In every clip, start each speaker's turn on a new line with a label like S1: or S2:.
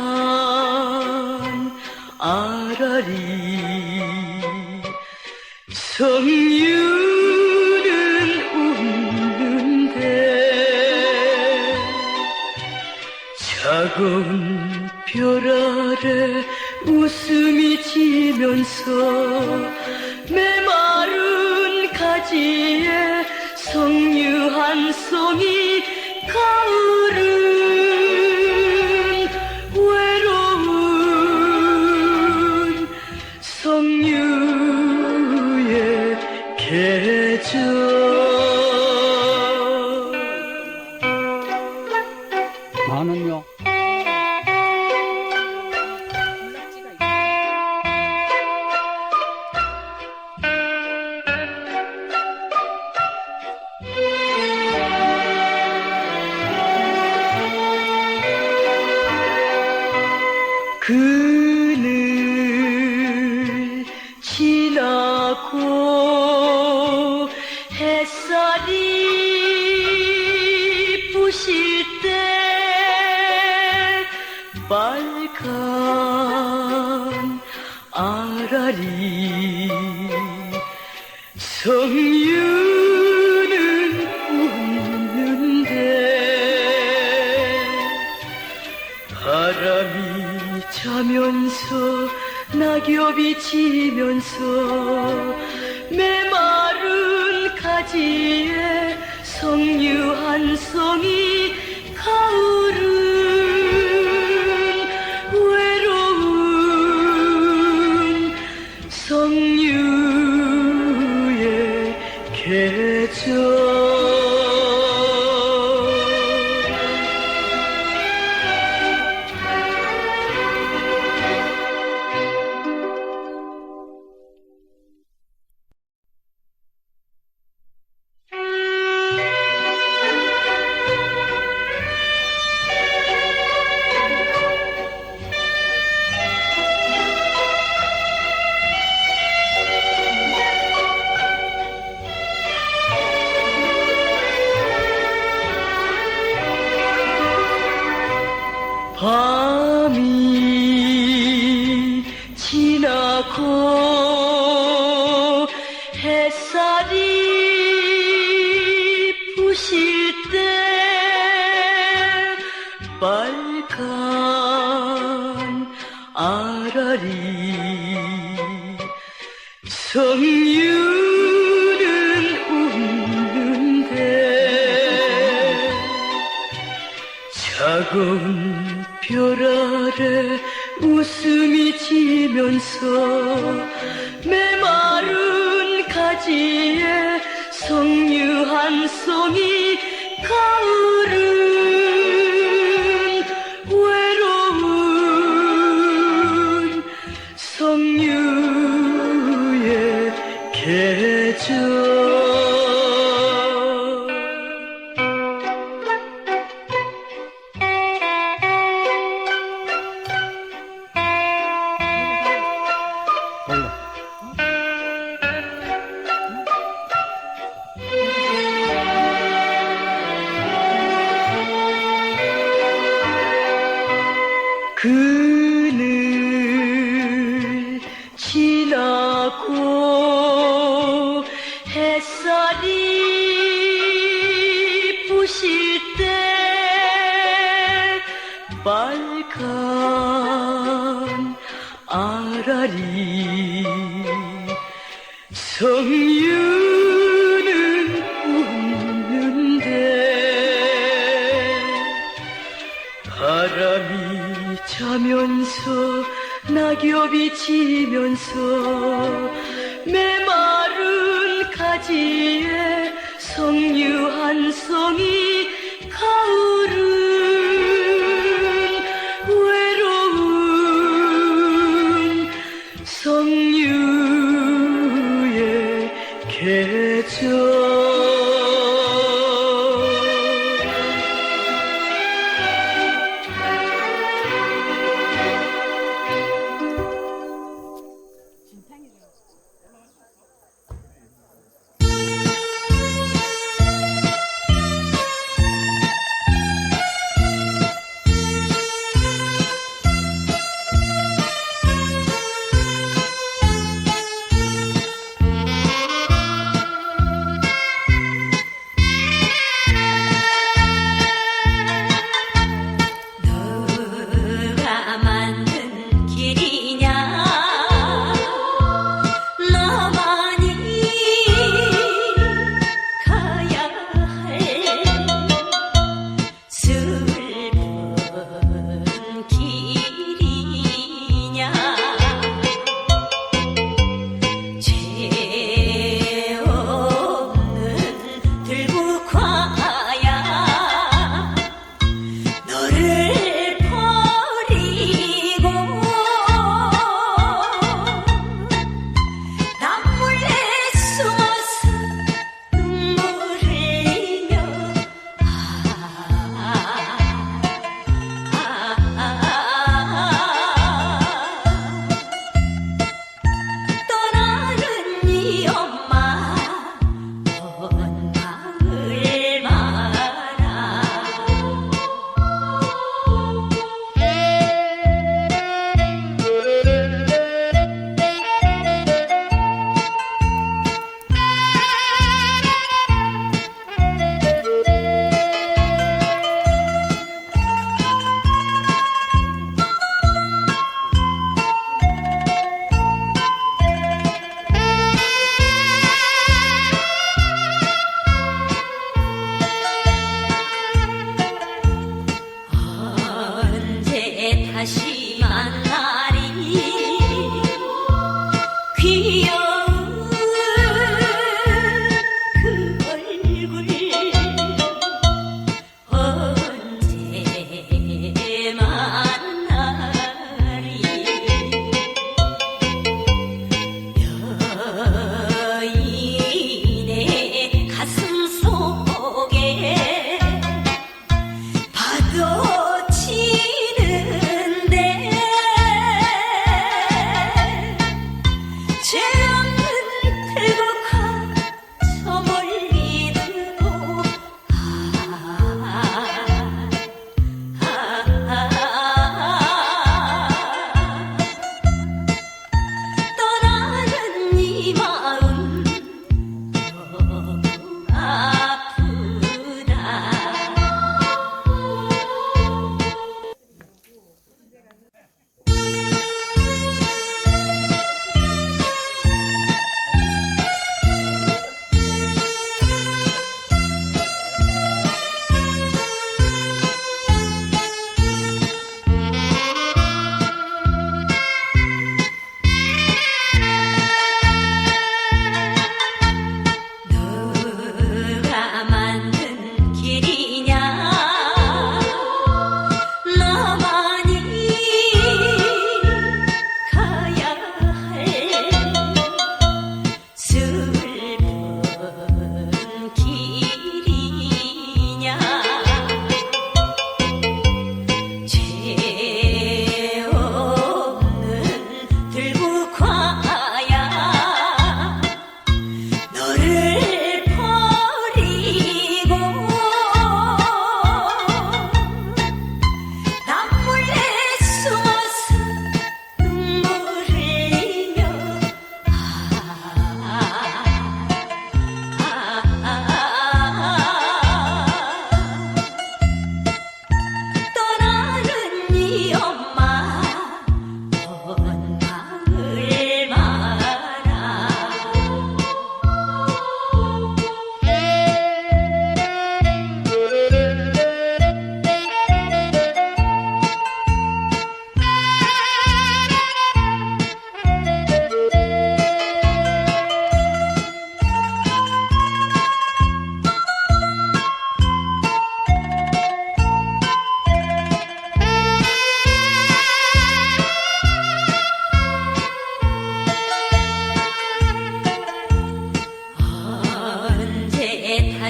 S1: 빨간 아라리 성유는 웃는데 차가운 별 아래 웃음이 지면서 메마른 가지에 때 빨간 아라리 성유는 웃는데 바람이 자면서 낙엽이 지면서 메마른 가지 성유는 웃는데 차가운 별 아래 웃음이 지면서 메마른 가지에 성류 한 송이 가을은 그늘 지나고 햇살이 부실 때 빨간 아라리 성 지면서 메마른 가지에 성류 한 송이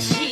S2: しい